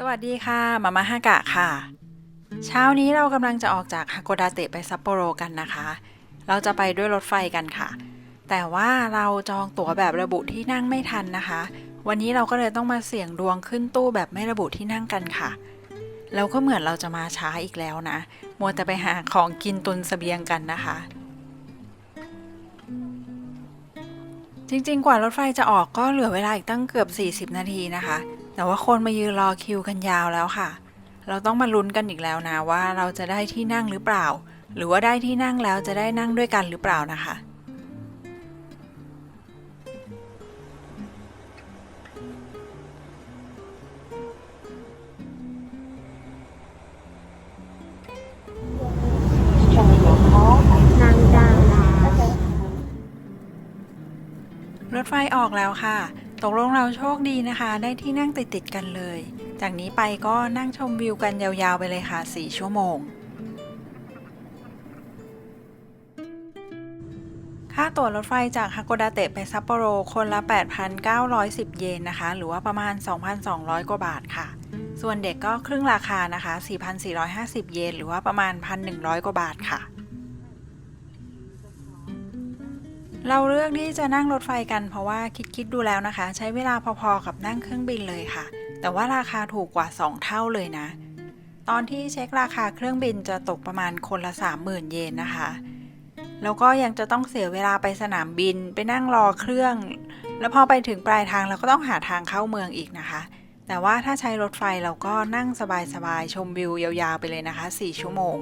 สวัสดีค่ะ มาม่าฮากะค่ะ เช้านี้เรากำลังจะออกจากฮาโกดาเตะไปซัปโปโรกันนะคะ เราจะไปด้วยรถไฟกันค่ะ แต่ว่าเราจองตั๋วแบบระบุที่นั่งไม่ทันนะคะ วันนี้เราก็เลยต้องมาเสี่ยงดวงขึ้นตู้แบบไม่ระบุที่นั่งกันค่ะแล้วก็เหมือนเราจะมาช้าอีกแล้วนะ มัวแต่ไปหาของกินตุนเสบียงกันนะคะ จริงๆ กว่ารถไฟจะออกก็เหลือเวลาอีกตั้งเกือบ 40 นาทีนะคะ แต่ว่าคนมายืนรอคิวกันยาวแล้วค่ะ เราต้องมาลุ้นกันอีกแล้วนะว่าเราจะได้ที่นั่งหรือเปล่า หรือว่าได้ที่นั่งแล้วจะได้นั่งด้วยกันหรือเปล่านะคะนางดาวนะรถไฟออกแล้วค่ะ ตกลงเราโชคดีนะคะ ได้ที่นั่งติดๆกันเลย จากนี้ไปก็นั่งชมวิวกันยาวๆไปเลยค่ะ 4 ชั่วโมง ค่าตั๋วรถไฟจากฮาโกดาเตะไปซัปโปโรคนละ 8,910 เยนนะคะ หรือว่าประมาณ 2,200 กว่าบาทค่ะ ส่วนเด็กก็ครึ่งราคานะคะ 4,450 เยน หรือว่าประมาณ 1,100 กว่าบาทค่ะ เราเลือกที่จะนั่งรถไฟกันเพราะว่าคิดคิดดูแล้วนะคะ ใช้เวลาพอๆกับนั่งเครื่องบินเลยค่ะ แต่ว่าราคาถูกกว่า 2 เท่าเลยนะ ตอนที่เช็คราคาเครื่องบินจะตกประมาณคนละ 30,000 เยนนะคะ แล้วก็ยังจะต้องเสียเวลาไปสนามบินไปนั่งรอเครื่อง แล้วพอไปถึงปลายทางเราก็ต้องหาทางเข้าเมืองอีกนะคะ แต่ว่าถ้าใช้รถไฟเราก็นั่งสบายๆชมวิวยาวๆไปเลยนะคะ 4 ชั่วโมง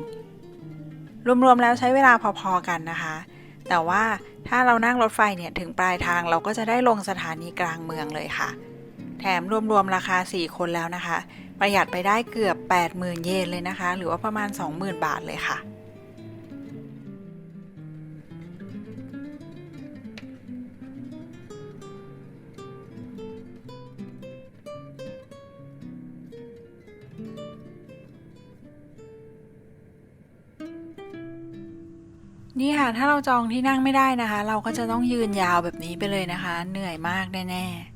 รวมๆแล้วใช้เวลาพอๆกันนะคะ แต่ว่าถ้าเรานั่งรถไฟเนี่ยถึงปลายทางเราก็จะได้ลงสถานีกลางเมืองเลยค่ะ แถมรวมๆราคา 4 คนแล้วนะคะ ประหยัดไปได้เกือบ 80,000 เยนเลยนะคะ หรือว่าประมาณ 20,000 บาทเลยค่ะ นี่ค่ะ ถ้าเราจองที่นั่งไม่ได้นะคะ เราก็จะต้องยืนยาวแบบนี้ไปเลยนะคะ เหนื่อยมากแน่ๆ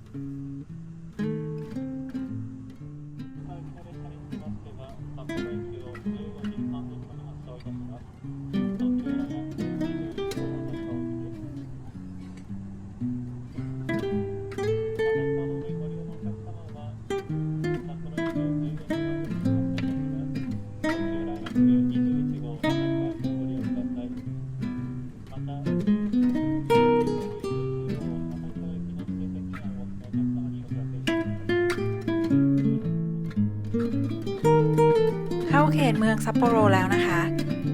ตเมืองซัปโปโรแล้วนะคะ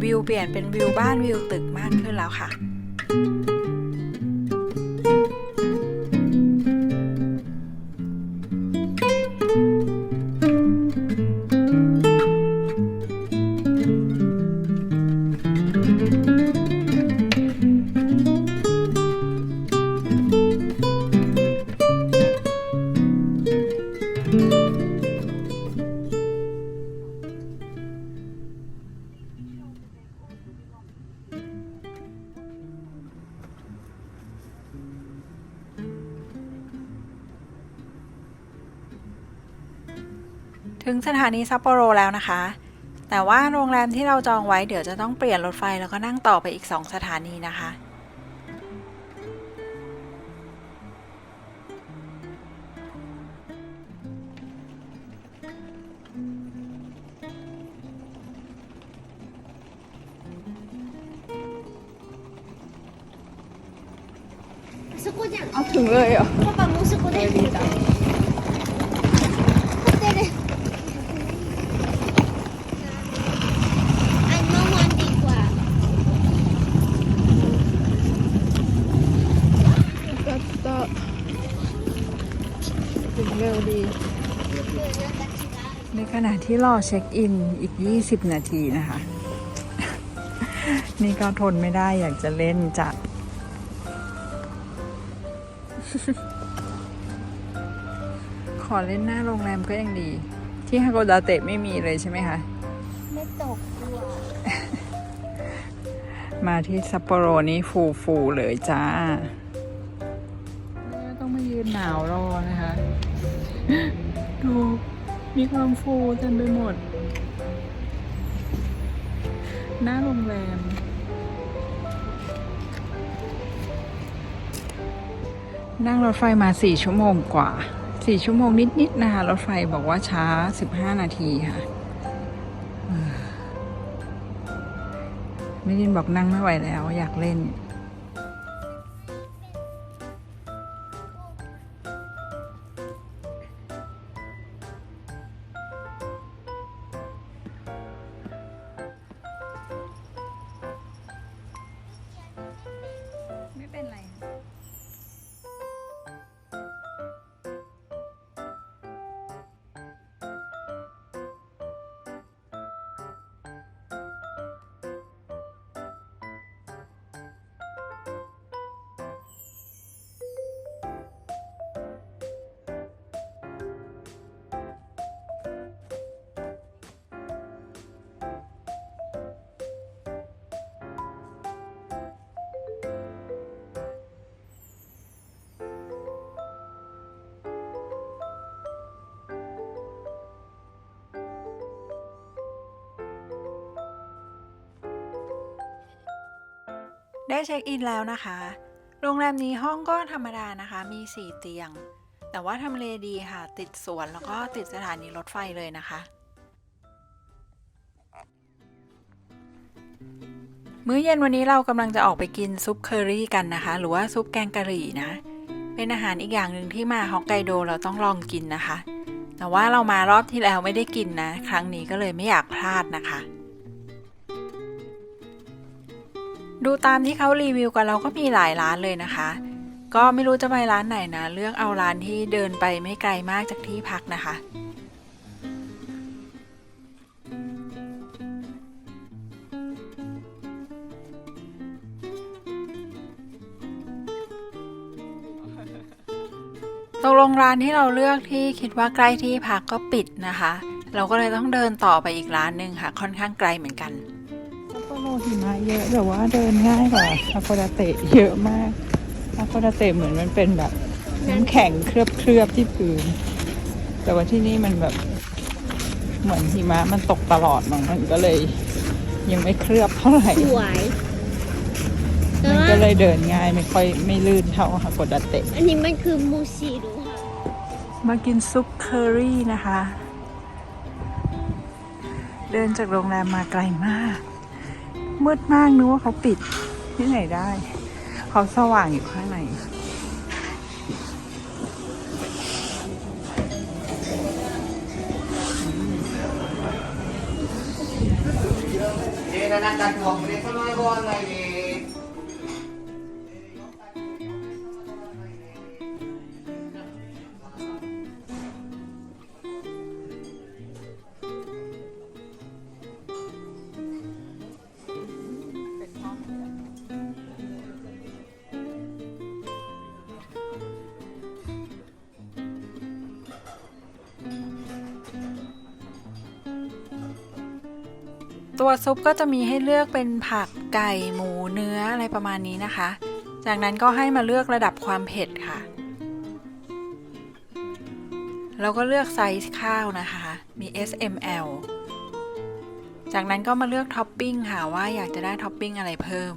วิวเปลี่ยนเป็นวิวบ้านวิวตึกมากขึ้นแล้วค่ะ ถึงสถานีซัปโปโรแล้วนะคะ แต่ว่าโรงแรมที่เราจองไว้เดี๋ยวจะต้องเปลี่ยนรถไฟแล้วก็นั่งต่อไปอีก 2 สถานีนะคะ そこじゃんあ、ถึงเลยเหรอ パパもうそこで ที่รอเช็คอินอีก 20 นาทีนะคะ นี่ก็ทนไม่ได้อยากจะเล่นจัดขอเล่นหน้าโรงแรมก็ยังดี ที่ฮาโกดาเตะไม่มีเลยใช่ไหมคะ ไม่ตกกลัว มาที่ซัปโปโรนี่ฟูฟูๆเลยจ้า ต้องมายืนหนาวรอนะคะ ดู มีความฟูเต็มไปหมด หน้าโรงแรม นั่งรถไฟมาสี่ชั่วโมงกว่าสี่ชั่วโมงนิด ๆ นะคะ รถไฟบอกว่าช้าสิบห้านาทีค่ะเออมิลินบอกนั่งไม่ไหวแล้ว อยากเล่น ได้เช็คอินแล้วนะคะ โรงแรมนี้ห้องก็ธรรมดานะคะ มี 4 เตียง แต่ว่าทำเลดีค่ะ ติดสวนแล้วก็ติดสถานีรถไฟเลยนะคะ มื้อเย็นวันนี้เรากำลังจะออกไปกินซุปเคอรี่กันนะคะ หรือว่าซุปแกงกะหรี่นะ เป็นอาหารอีกอย่างหนึ่งที่มาฮอกไกโดเราต้องลองกินนะคะ แต่ว่าเรามารอบที่แล้วไม่ได้กินนะ ครั้งนี้ก็เลยไม่อยากพลาดนะคะ ดูตามที่เขารีวิวกันเราก็มีหลายร้านเลยนะคะ ก็ไม่รู้จะไปร้านไหนนะ เลือกเอาร้านที่เดินไปไม่ไกลมากจากที่พักนะคะตกลงร้านที่เราเลือกที่คิดว่าใกล้ที่พักก็ปิดนะคะ เราก็เลยต้องเดินต่อไปอีกร้านหนึ่งค่ะ ค่อนข้างไกลเหมือนกัน หิมะเยอะแต่ว่าเดินง่ายกว่าอาโกดาเตะเยอะมากอาโกดาเตะเหมือนมันเป็นแบบน้ำแข็งเคลือบเคลือบๆที่พื้น แต่ว่าที่นี่มันแบบเหมือนหิมะมันตกตลอดมั้งมันก็เลย ยังไม่เคลือบเท่าไหร่สวยแต่มันว่าก็เลยเดินง่ายไม่ค่อยไม่ลื่นเท่าอาโกดาเตะ อันนี้มันคือมูชิรุค่ะมากินซุปเคอรี่นะคะ เดินจากโรงแรมมาไกลมาก มืดมากนึกว่าเขาปิดที่ไหนได้ เขาสว่างอยู่ข้างในเนนักการทวงเรียกเขาน้ว่าไรดี ตัวซุปก็จะมีให้เลือกเป็นผักไก่หมูเนื้ออะไรประมาณนี้นะคะ จากนั้นก็ให้มาเลือกระดับความเผ็ดค่ะ แล้วก็เลือกไซส์ข้าวนะคะ มี S M L จากนั้นก็มาเลือกท็อปปิ้งค่ะว่าอยากจะได้ท็อปปิ้งอะไรเพิ่ม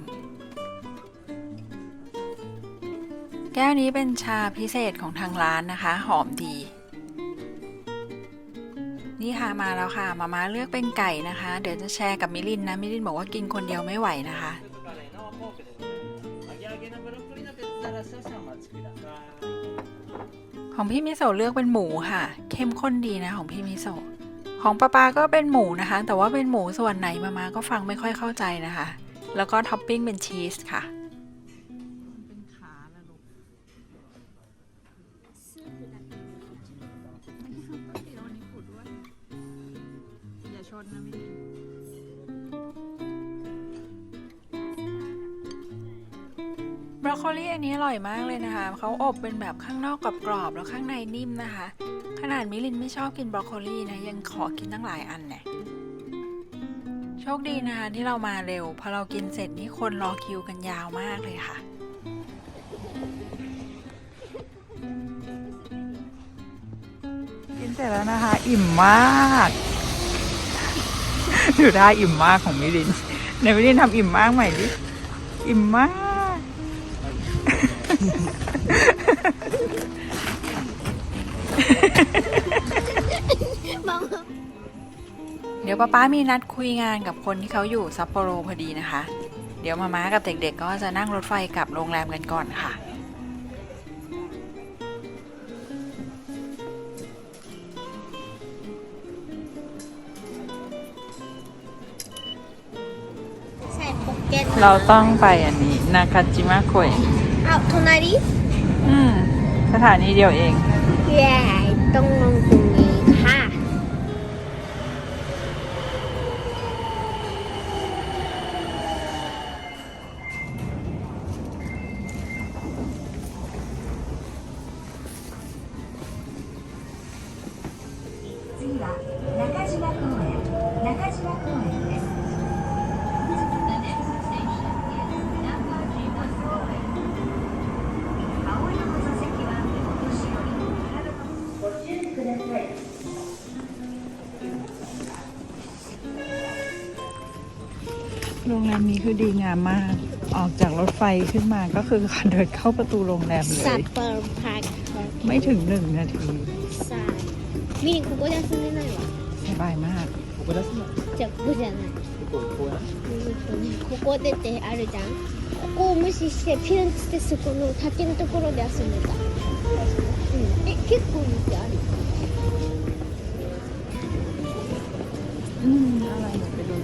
แก้วนี้เป็นชาพิเศษของทางร้านนะคะ หอมดี นี่ค่ะมาแล้วค่ะมาม่าเลือกเป็นไก่นะคะ เดี๋ยวจะแชร์กับมิลินนะมิลินบอกว่ากินคนเดียวไม่ไหวนะคะของพี่มิโซะเลือกเป็นหมูค่ะ เข้มข้นดีนะของพี่มิโซะของป้าปาก็เป็นหมูนะคะ แต่ว่าเป็นหมูส่วนไหนมามาก็ฟังไม่ค่อยเข้าใจนะคะ แล้วก็ท็อปปิ้งเป็นชีสค่ะ รอกโคลีอันนี้อร่อยมากเลยนะคะเขาอบเป็นแบบข้างนอกกรอบๆแล้วข้างในนิ่มนะคะ ขนาดมิลินไม่ชอบกินบรอกโคลีนะยังขอกินตั้งหลายอันเนี่ยโชคดีนะคะที่เรามาเร็ว พอเรากินเสร็จนี่คนรอคิวกันยาวมากเลยค่ะกินเสร็จเสร็จแล้วนะคะ อิ่มมากดูท่าอิ่มมากของมิลินในมิลินทำอิ่มมากใหม่ดิอิ่มมาก เดี๋ยวป้าป้ามีนัดคุยงานกับคนที่เขาอยู่ซัปโปโรพอดีนะคะ เดี๋ยวมาม้ากับเด็กๆ ก็จะนั่งรถไฟกลับโรงแรมกันก่อนค่ะ ใส่ปุเราต้องไปอันนี้ นาคาจิมะคุยเอาโทนาริอืม สถานีเดียวเอง แย่ต้องลงตรงนี้ รงแรมนี้คือดีงามมาก ออกจากรถไฟขึ้นมาก็คือเดินเข้าประตูโรงแรมเล サ ย ッポロパーク ไม่ถึงหนึ่งนาที さあミリンここで遊んでないわ สบายมาก じゃあここじゃないここ出てあるじゃんここを無視してピュンってそこの竹のところで遊んでたうんえ結構見てある อืมอะไรไปดู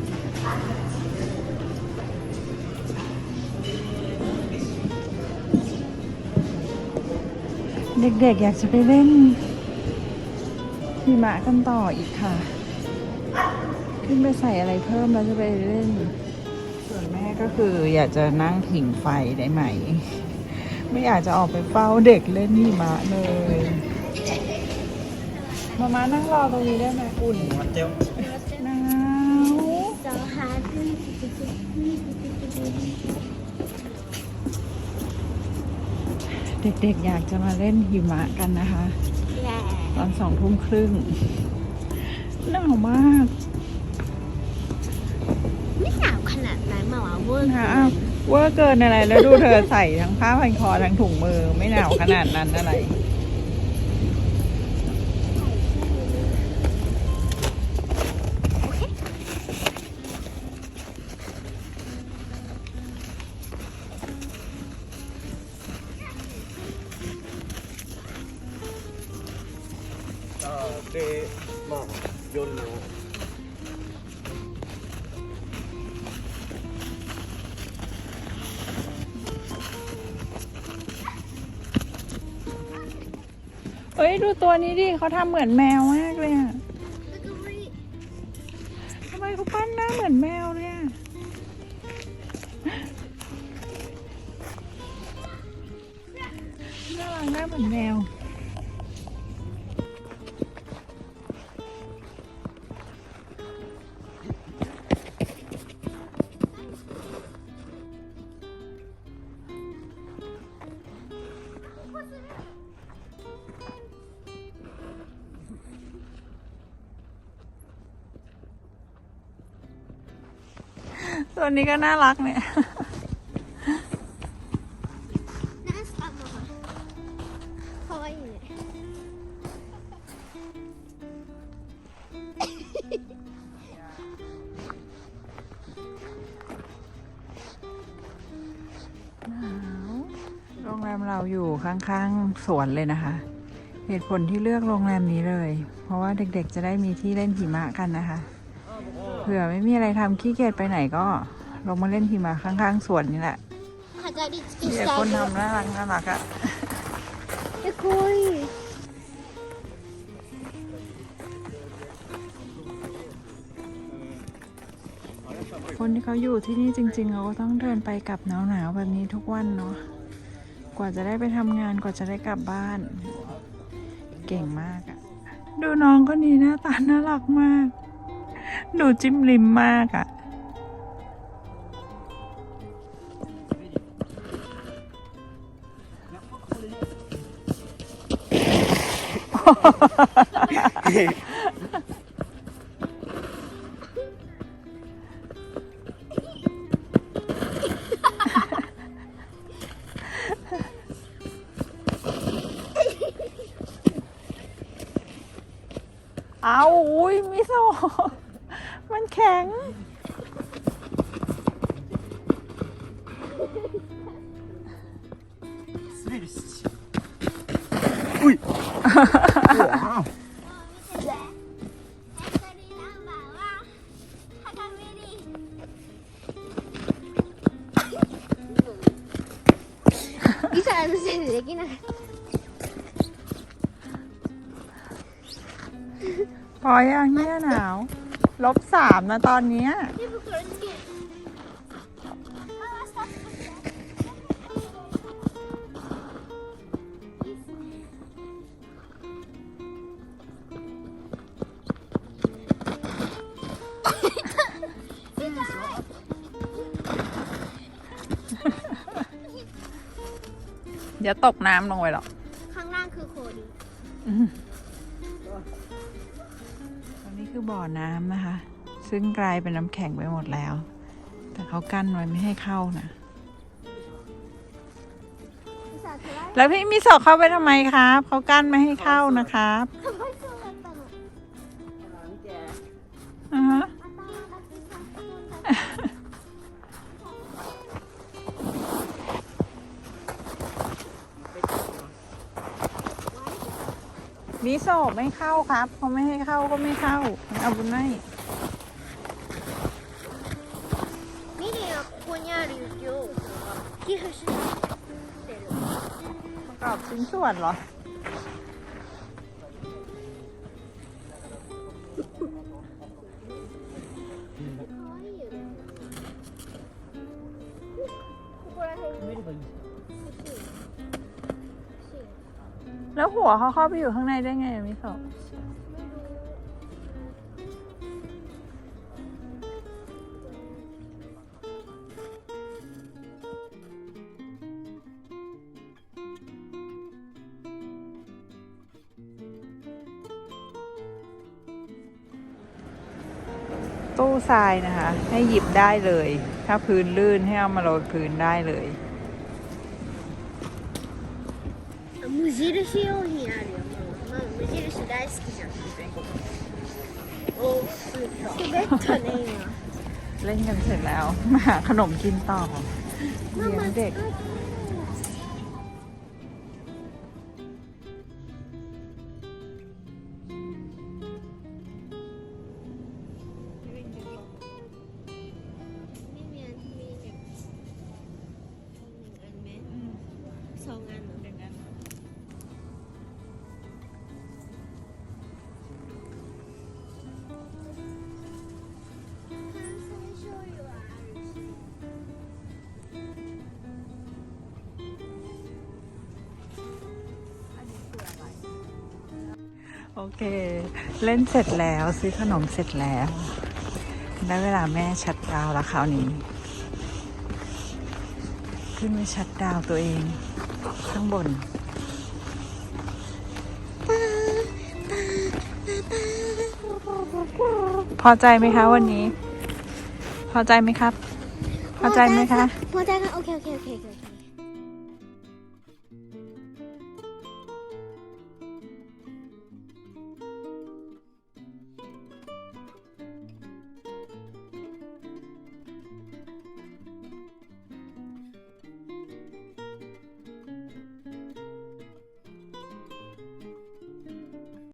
เด็กๆ อยากจะไปเล่นหิมะกันต่ออีกค่ะ ขึ้นไปใส่อะไรเพิ่มแล้วจะไปเล่น ส่วนแม่ก็คืออยากจะนั่งผิงไฟได้ไหม ไม่อยากจะออกไปเฝ้าเด็กเล่นหิมะเลย มามานั่งรอตรงนี้ได้ไหมอุ่นหน เด็กๆอยากจะมาเล่นหิมะกันนะคะ ตอนสองทุ่มครึ่งหนาวมาก ไม่หนาวขนาดนั้นมาว่าเวอร์นะเวอร์เกินอะไรแล้วดูเธอใส่ทั้งผ้าพันคอทั้งถุงมือ ไม่หนาวขนาดนั้นอะไร เอ้ยดูตัวนี้ดิเขาทำเหมือนแมวมากเลยอะทำไมเขาปั้นหน้าเหมือนแมวเลยอะน่ารักหน้าเหมือนแมว ตัวนี้ก็น่ารักเนี่ยโรงแรมเราอยู่ข้างๆ สวนเลยนะคะ เหตุผลที่เลือกโรงแรมนี้เลย เพราะว่าเด็กๆจะได้มีที่เล่นหิมะกันนะคะ ผื่อไม่มีอะไรทำขี้เกียจไปไหนก็ลงมาเล่นหิมาข้างๆสวนนี่แหละมีแต่คนทำน่ารักน่ารักอะจะคุยคนที่เขาอยู่ที่นี่จริงๆ เขาก็ต้องเดินไปกลับหนาวๆแบบนี้ทุกวันเนาะ กว่าจะได้ไปทำงานกว่าจะได้กลับบ้าน เก่งมากอะดูน้องคนนี้หน้าตาน่ารักมาก ดูจิ้มลิมมากอะ่ะ เอาอุ้ยมิโซ แข็ง 滑るしういうわリサのせいでできない。 พอยังเนี่ยหนาว ลบสามนะตอนนี้เดี๋ยวตกน้ำลงไปหรอก ข้างล่างคือคน คือบ่อน้ำนะคะ ซึ่งกลายเป็นน้ำแข็งไปหมดแล้ว แต่เขากั้นไว้ไม่ให้เข้านะแล้วพี่มีสอกเข้าไปทำไมครับเขากั้นไม่ให้เข้านะครับ มิโซะไม่เข้าครับเขาไม่ให้เข้าก็ไม่เข้ามันเอาบุญไม่ ミリンはここにある雪を寄付しってる。 ประกอบชิ้นส่วนเหรอ หัวเขาเข้าไปอยู่ข้างในได้ไงมิโซ่ตู้ทรายนะคะ ให้หยิบได้เลย ถ้าพื้นลื่นให้เอามาโรยพื้นได้เลยあ無印用品あるよもうママ無印大好きじゃんお滑ったね เล่นกันเสร็จแล้ว มาหาขนมกินต่อ 今 เลี้ยงเด็ก ไม่ โอเค เล่นเสร็จแล้วซื้อขนมเสร็จแล้ว ได้เวลาแม่ชัดดาวแล้วคราวนี้ ขึ้นไปชัดดาวตัวเอง ข้างบนพอใจไหมคะวันนี้ พอใจไหมครับ พอใจไหมคะ พอใจค่ะโอเคโอเคโอเคโอเค